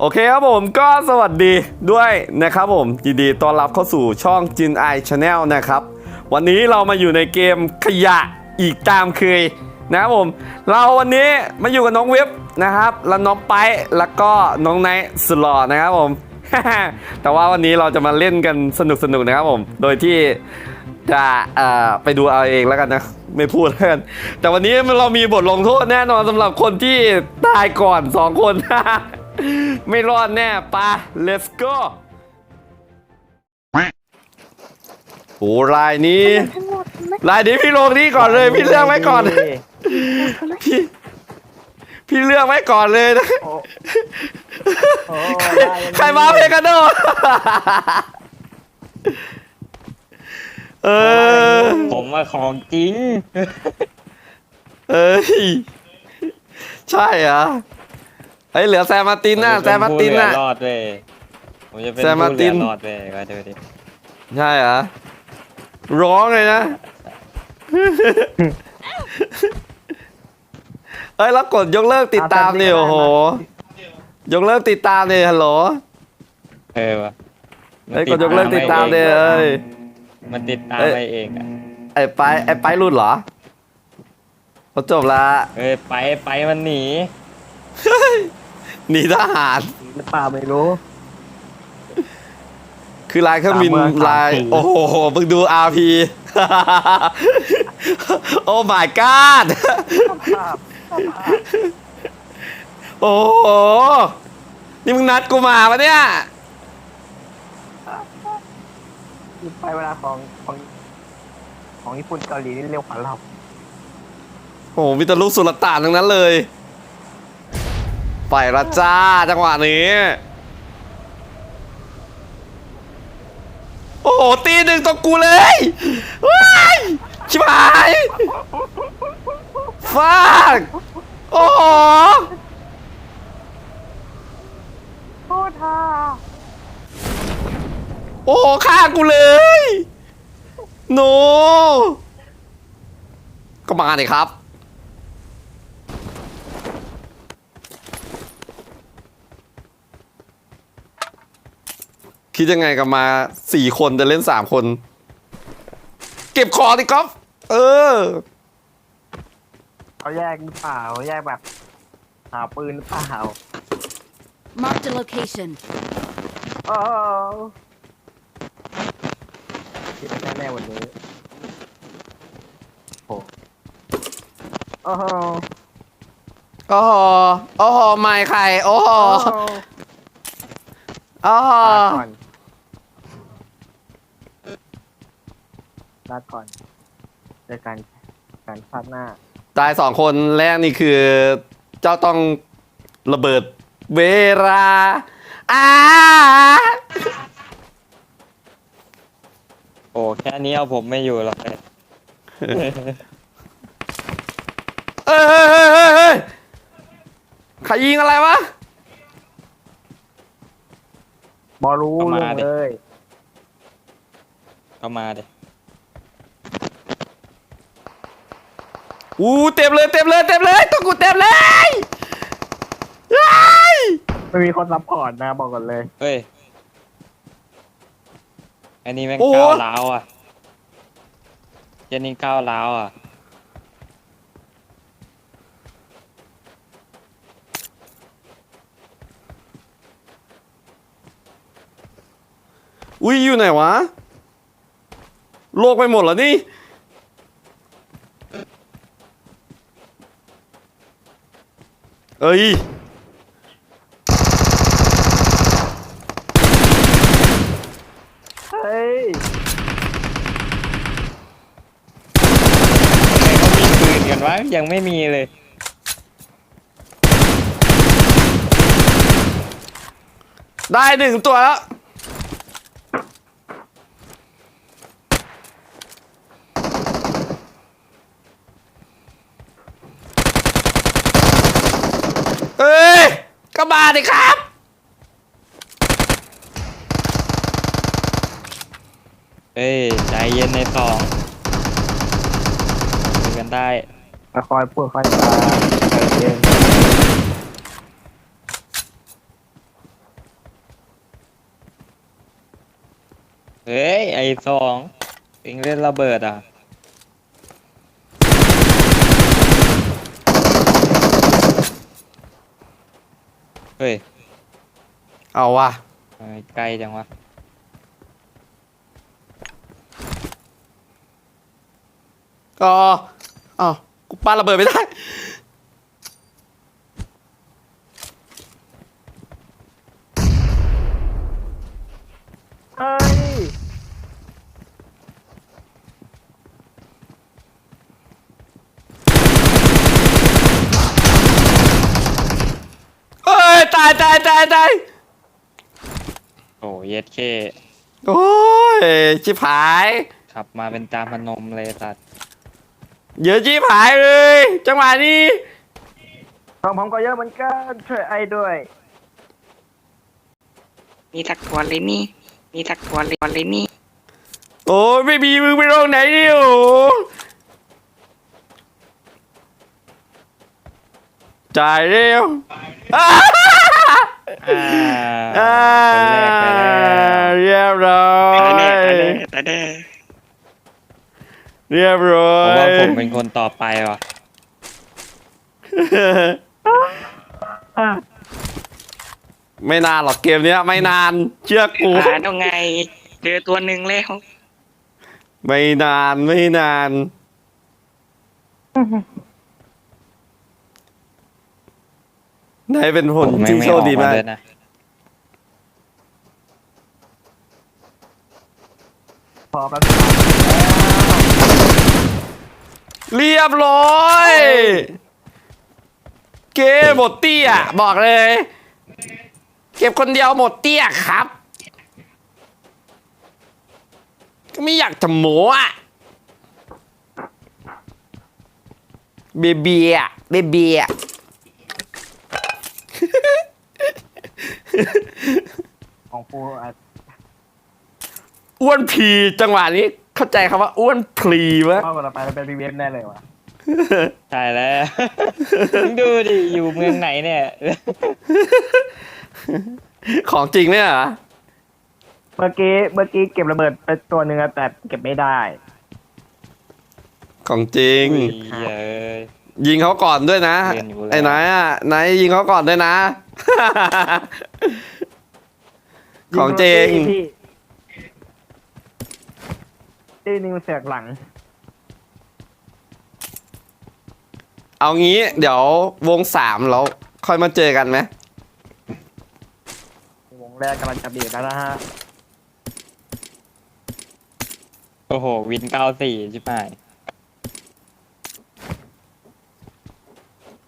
โอเคครับผมก็สวัสดีด้วยนะครับผมยินดีต้อนรับเข้าสู่ช่องจินไอชาแนลนะครับ วันนี้เรามาอยู่ในเกมขยะอีกตามเคยนะครับผม เราวันนี้มาอยู่กับน้องเว็บนะครับ แล้วน้องไปแล้วก็น้องไนท์สลอนะครับผม แต่ว่าวันนี้เราจะมาเล่นกันสนุกๆนะครับผม โดยที่จะไปดูเอาเองแล้วกันนะ ไม่พูดแล้วกันแต่วันนี้เรามีบทลงโทษแน่นอนสำหรับคนที่ตายก่อนสองคน ไม่รอดแน่ปะ let's go โอ้รายนี้ทั้งหมดไม่รายนี้พี่ลงนี่ก่อนเลย พี่เลือกไว้ก่อน พี่พี่เลือกไว้ก่อนเลยนะ โอ้โอ้ใครได้ใครมาเพกาโด เออ ผมว่าของจริง เอ้ย ใช่เหรอ เฮ้ยเหลือแซมมาร์ตินน่ะแซมมาร์ตินน่ะผมจะเป็ผู้เหลือรอดเว้ยผมจะเป็นแซมมาร์ผู้ติเหลืนอรอดเว้ยก็เดี๋ยวดิใช่เหรอร้องเลยนะ เอ้ยแล้วกดยกเลิกติดตามนี่โอ้โห ยกเลิกติดตามเลยฮัลโหลเออวะเฮ้ยกดยกเลิกติดตามเลยเอ้ย มันติดตามเอ้ย ไปเองอะไอ้ไปไอ้ไปรุ่นเหรอเขาจบละเอ้ยไปไปมันหนี หนีทหาร หรือเปล่าไม่รู้ คือลายเครื่องบินตามเมืองลายตามสี โอ้โหมึงดู RP โอ้ my god โอ้โห นี่มึงนัดกูมาปะเนี่ย ไปเวลาของของของญี่ปุ่นเกาหลีนี่เร็วกว่าเราโอ้โหมีแต่ลูกสุลต่านทั้งนั้นเลย ไปละจ้าจังหวะนี้ โอ้โหตีหนึ่งตกกูเลยว้ายชิบหายฟาดโอ้โหโทษท่าโอ้โหฆ่ากูเลยโนก็มาดิครับ คิดยังไงกับมาสี่คนจะเล่นสามคน เก็บของดิก๊อฟเออเขาแยกหรือเปล่าแยกแบบหาปืนหรือเปล่า Marked a location. โอ้คิดได้แน่ๆวันนี้โอ้โอ้โหโอ้โหโอ้โหไม่ไข่โอ้โหโอ้โหลาก่อน ลาก่อนเจอกันการชาติหน้า ตายสองคนแรกนี่คือ เจ้าต้องระเบิดเวลาอ้าโอ้แค่นี้เอาผมไม่อยู่หรอกเว้ยเอ้ยเฮ้ยเฮ้ยเฮ้ยเฮ้ยใครยิงอะไรวะ บอรู้เรื่องเลยเข้ามาเด็ อู้เต็มเลยเต็มเลยเต็มเลยต้องกูเต็มเลยเฮ้ยไม่มีคนซัพพอร์ตนะบอกก่อนเลย เฮ้ย อันนี้แม่งโอ้ก้าวร้าวอะเจนนี่ก้าวร้าวอะ อุ้ยอยู่ไหนวะ โลกไปหมดแล้วนี่ เอ้ยเฮ้ยทำไมเขามีปืนกันวะยังไม่มีเลย ได้หนึ่งตัวแล้ว เอ้ยก็มาดิครับ เอ้ย ใจเย็นในสองคุยกันได้ คอยพูดคอยจาใจเย็นเฮ้ย ไอ้สองเองเล่นระเบิดอะ เฮ้ยเอาว่ะทำไมไกลจังวะ ก็อ๋อกูปาระเบิดไม่ได้ เฮ้ย เอ้ย ตายตายตายตายโอ้เย็ดเคโอ้ยชิบหาย ขับมาเป็นจามพนมเลยสัตว์เยอะชิบหายเลย จังหวะนี้ของผมก็เยอะเหมือนกันช่วยไอ้ด้วย มีสักตัวเลยนี่ มีสักตัวเลยเลยนี่ โอ้ยไม่มีมึงไปโรงไหนนี่โอ้จ่ายเร็วอ้า อ่าอ่าคนแรกไปแล้วเรียบร้อตายแน่ยตายแน่ตายแน่เรียบร้อผมย ว่าผมเป็นคนต่อไปว่ะ ไม่นานหรอกเกมเนี้ย ไม่นาน เชื่อกู หาตรงไง เจอตัวหนึ่งแล้วไม่นานไม่นาน นายเป็นผลผมแม่ที่งไม่โชอคอกดีมามากเลยนะพอแป๊บเรียบร้อย เกมหมดเตี้ยบอกเลย เก็บคนเดียวหมดเตี้ยครับ ก็ไม่อยากจะโม้อะเบเบียเบเบีย ของปูอะอ้วนพีจังหวะนี้เข้าใจคำว่าอ้วนพลีวะเข้ากันต่อไปแล้วเป็นรีเวฟแน่เลยวะใช่แล้ว ดูดิ อยู่เมืองไหนเนี่ย ของจริงเนี่ยเหรอเมื่อกี้เมื่อกี้เก็บระเบิดไปตัวหนึ่งอะแต่เก็บไม่ได้ ของจริงเฮ้ย ยิงเขาก่อนด้วยนะ เรียนอยู่แล้ว ไอ้นายอะนายยิงเขาก่อนด้วยนะ ของจริง พี่ตีนิวเสือกหลัง เอางี้ เดี๋ยววงสามเราค่อยมาเจอกันไหมวงแรกกำลังจะบีบแล้วนะฮะ โอ้โห วินเก้าสี่ชิบหาย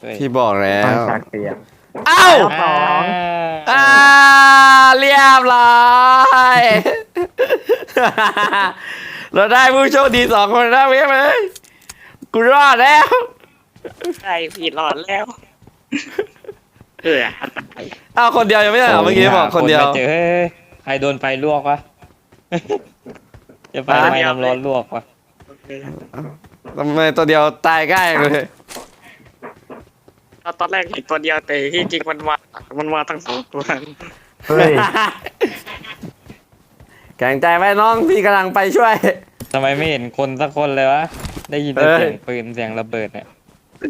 เฮ้ยพี่บอกแล้ว ฟังจากเสียง เอ้า สอง อ่าเรียบร้อยเราได้ผู้โชคดีสองคนนะเว้ยไหมกูรอดแล้วใช่ผิดหลอดแล้ว เออตายเอาคนเดียวยังไม่ได้เหรอเมื่อกี้บอกคนเดียวมาเจอเฮ้ยใครโดนไฟลวกวะจะไฟไหม้น้ำร้อนลวกวะทำไมตัวเดียวตายง่ายเลยตอนแรกเห็นตัวเดียวแต่ที่จริงมันมามันมาทั้งสองตัว เฮ้ย แข็งใจไว้น้องพี่กำลังไปช่วย ทำไมไม่เห็นคนสักคนเลยวะ ได้ยินแต่เอ้ยเสียงปืนเสียงระเบิดเนี่ย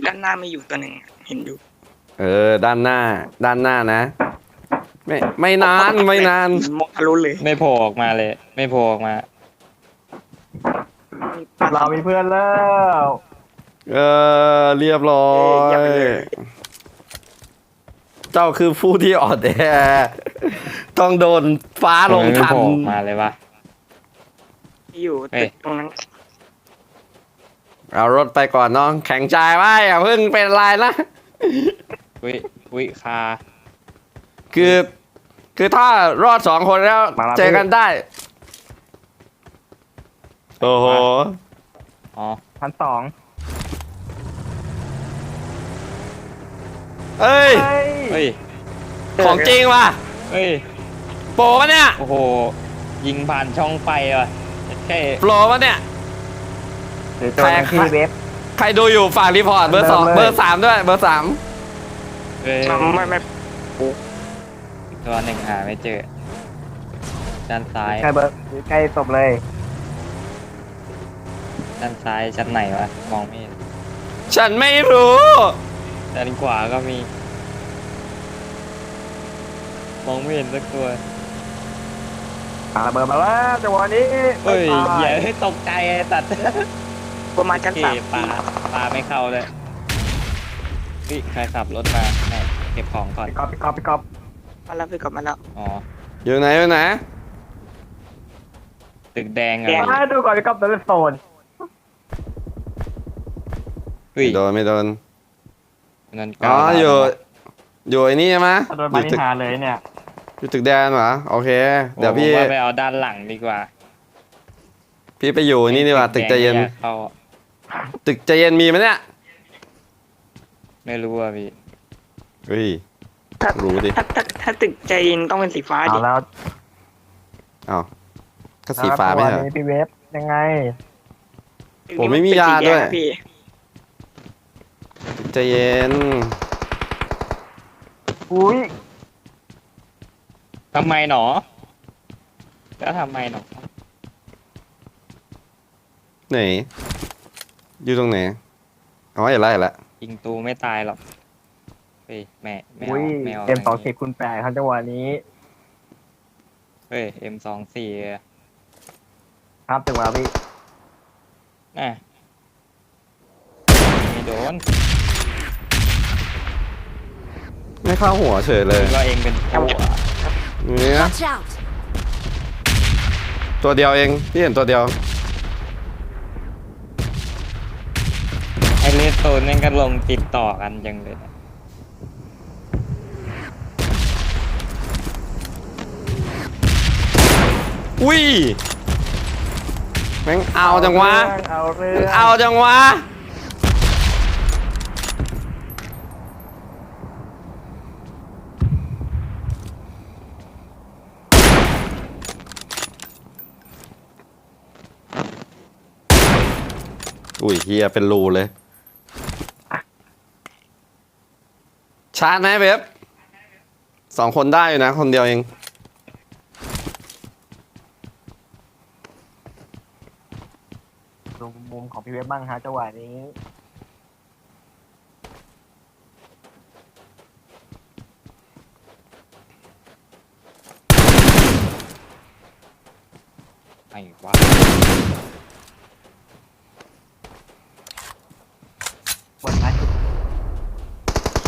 ด้านหน้าไม่อยู่ตัวหนึ่งเห็นอยู่เออ ด้านหน้า ด้านหน้านะ ไม่ไม่นานไม่นาน มองทะลุเลยไม่โผล่ออกมาเลย ไม่โผล่ออกมาเรามีเพื่อนแล้ว เออเรียบร้อย เจ้าคือผู้ที่อ่อนแอต้องโดนฟ้าลงทำไมไม่ทันโผล่ออกมาเลยวะที่อยู่เอ้ตึยกตรงนั้นเอารถไปก่อนน้อง แข็งใจไว้อย่าเพิ่งเป็นไรนะวิวิคา คือ คือถ้ารอดสองคนแล้ว เจอกันได้ โอ้โห อ๋อพันสองเอ้ย เฮ้ยของจริงว่ะเฮ้ยโปรปะเนี่ยโอ้โหยิงผ่านช่องไฟว่ะแค่โปรปะเนี่ย หรือตัวหนึ่งที่เว็บ ใครดูอยู่ฝากรีพอร์ตเบอร์สองเริ่มเลยเบอร์สามด้วยเบอร์สามเฮ้ยไม่ไม่ตัวหนึ่งหาไม่เจอด้านซ้ายใกล้เบอร์ใกล้ศพเลย ด้านซ้ายชั้นไหนวะมองไม่เห็นฉันไม่รู้ ด้านขวาก็มี มองไม่เห็นสักตัว ปาระเบิดมาแล้วจังหวะนี้เฮ้ยไม่ตาอย่าให้ตกใจไอ้ตัดประมาณชั้นเกสามปลาปลาไม่เข้าเลยพี่ใครขับรถมาแม่เก็บของก่อน ไปกอบไปกอบไปกอบมาแล้วไปกลับมาแล้ว อ๋อ อยู่ไหนอยู่ไหนตึกแดงอะแดงมาดูก่อนไปกอบตัวเลนโซนเฮ้ยไม่โดนไม่โดนนั่นอ๋อก้าวอยู่ อยู่ไอ้นี่ใช่ไหมโดนอมายู่นิตึกหาเลยเนี่ย อยู่ตึกแดนเหรอโอเคโอ้เดี๋ยวพี่ผมว่าไปเอาด้านหลังดีกว่า พี่ไปอยู่นี่ดีกว่า ตึกใจเย็นแดงไม่อาเข้าตึกใจเย็นมีไหมเนี่ยไม่รู้อะพี่เฮ้ย ถ้ารู้ดิ ถ้าถ้าถ้าตึกใจเย็นต้องเป็นสีฟ้าเอาดิแล้วอ้าวก็สีฟ้าไม่แล้วใช่จังหเหรอวะนี้พี่เวฟยังไง ตึกผมนี้ไม่มีเป็นยาสีแงด้วยอะพี่ ตึกใจเย็น อุ้ยทำไมหนอ แล้วทำไมหนอ ไหน อยู่ตรงไหน อ๋อเห็นแล้วเห็นแล้วยิงตูไม่ตายหรอกเฮ้ยแม่ไม่อุ้เอายไม่เอาเต็มสองทาสิบคูณแปดครับจังหวะนี้ เฮ้ยเอ็มสองสี่ครับจังหวะพี่ น่ะไม่โดน ไม่เข้าหัวเฉยเลยคิดว่าเองเป็นตัวนี่นะ Watch out! ตัวเดียวเองพี่เห็นตัวเดียว ไอเลสโตนนั่นก็ลงติดต่อกันจังเลยนะอุ้ยแม่งเอาจังวะ เอาเรื่แม่องงเอาจังวะ อุ้ยเฮียเป็นรูเลยชาร์จไหมเว็บสองคนได้อยู่นะ คนเดียวเอง ดูมุมของพี่เวฟบ้างฮะจังหวะนี้ ไอ้วะ บนท้าย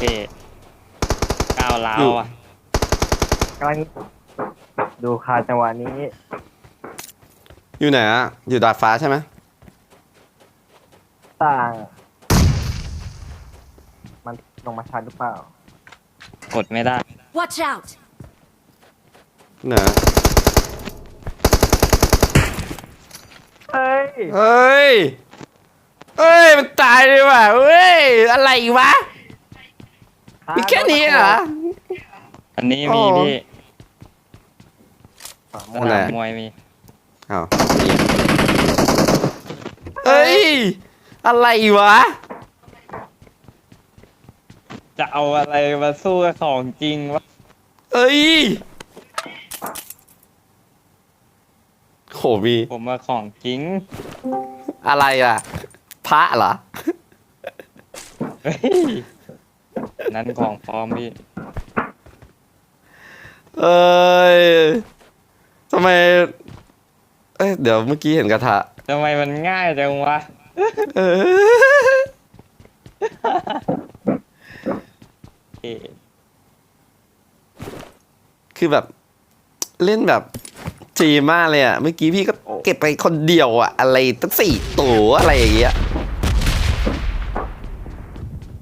โอเคก้าวล้าวอะกำลังดูคาจังหวะนี้อยู่ไหนอะอยู่ดาดฟ้าใช่ไหมต่าง มันลงมาชาร์จหรือเปล่า กดไม่ได้ Watch out! ไหนเฮ้ย เฮ้ย เฮ้ย มันตายเลยว่ะเฮ้ย อะไรวะ มีแค่นี้เหรอ อันนี้โอ้มีพี่สอันไหนนามมวยมีอ้าวเฮ้ย อะไรวะ จะเอาอะไรมาสู้กับของจริงวะเอ้ยโหมีผมมาของจริงอะไรอะ พระเหรอ เฮ้ย นั่นของปลอมพี่เอ้ยทำไม เอ้ยเดี๋ยวเมื่อกี้เห็นกระทะทำไมมันง่ายจังวะ เออเอ๊ะคือแบบ เล่นแบบจีมากเลยอะ เมื่อกี้พี่ก็เก็บไปคนเดียวอะ อะไรตั้งสี่ตัวอะไรอย่างเงี้ย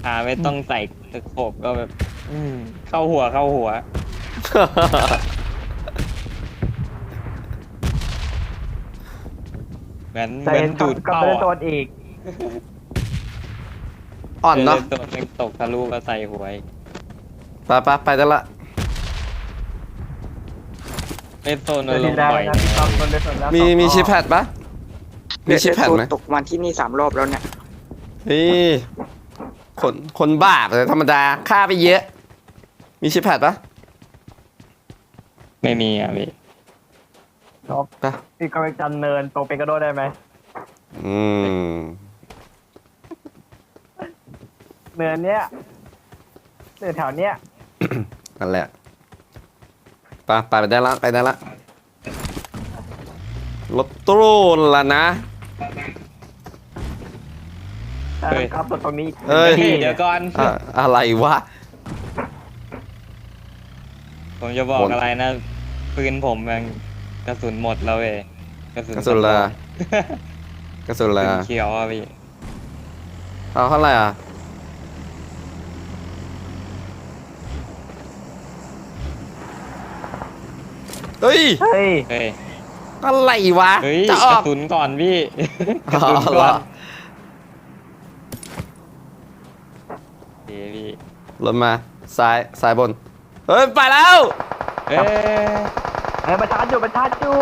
หาไม่ต้องใส่ ตะโขบก็แบบ อืม เข้าหัวเข้าหัว เหมือนเหใจมือนเย็นครับดูดก็เข้าไม่ได้โดอะนอีก อ่อนเนาะโดนมันตกทะลุมาใส่หัวอีกไปไปไปได้ละเล่นโซนเดือนลที่งแล้วบ่อยนะจังพี่วะต้องโดนได้ส่วนแล้วมีสองมีรอบชิปแพดปะมีชิปแพดไหมตกวันที่นี่สามรอบแล้วเนี่ย นี่ คนคนบ้าแต่ธรรมดาค่าไปเยอะ มีชิปแพดปะไม่มีอะพี่ครับไปพี่ก็ไปจันเนินตรงเป็นกระโดดได้ไหมอืมเนินเนี้ยเนินแถวเนี้ยนั่นแหละไปไปไปได้ละไปได้ละรถตู้ละนะ เออครับตรงนี้เอ้ยพี่เดี๋ยวก่อน อะอะไรวะ ผมจะบอกหมด อะไรนะปืนผมมันกระสุนหมดแล้วเว้ยกระสุนกระสุนละกระสุนปืละนเขียวอะพี่เอาเท่าไหร่อะเฮ้ย เฮ้ยเฮ้ยอะไรวะเฮ้ยจะอกอระกสุนก่อนพี่ กระอ๋อสุนเหรก่ออน เฮ้ย พี่ลงมาซ้ายซ้ายบน เฮ้ยไปแล้ว เอ้ยเฮ้ยประชาร์จอยู่ประชาร์จอยู่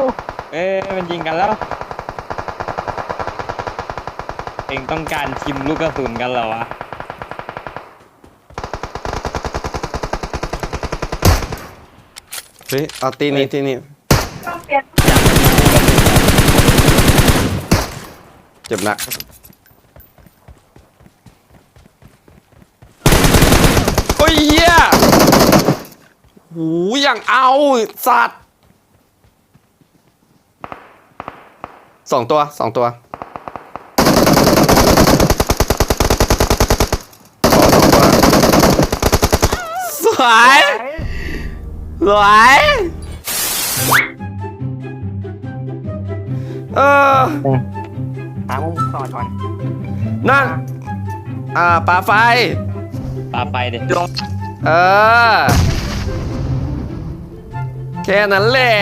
เอ้ยมันยิงกันแล้ว เองต้องการชิมลูกกระสุนกันเหรอวะเฮ้ยเอาตีนี้ตีนี้เจ็บหนัก โอ้ยเหี้ย หูอย่างเอาสัตว์สองตัวสองตัวสองสองตัวสวยสวยเออหามุมสอดก่อนนั่นอ่าปลาไฟปาไปเด็เออ แค่นั้นแหละ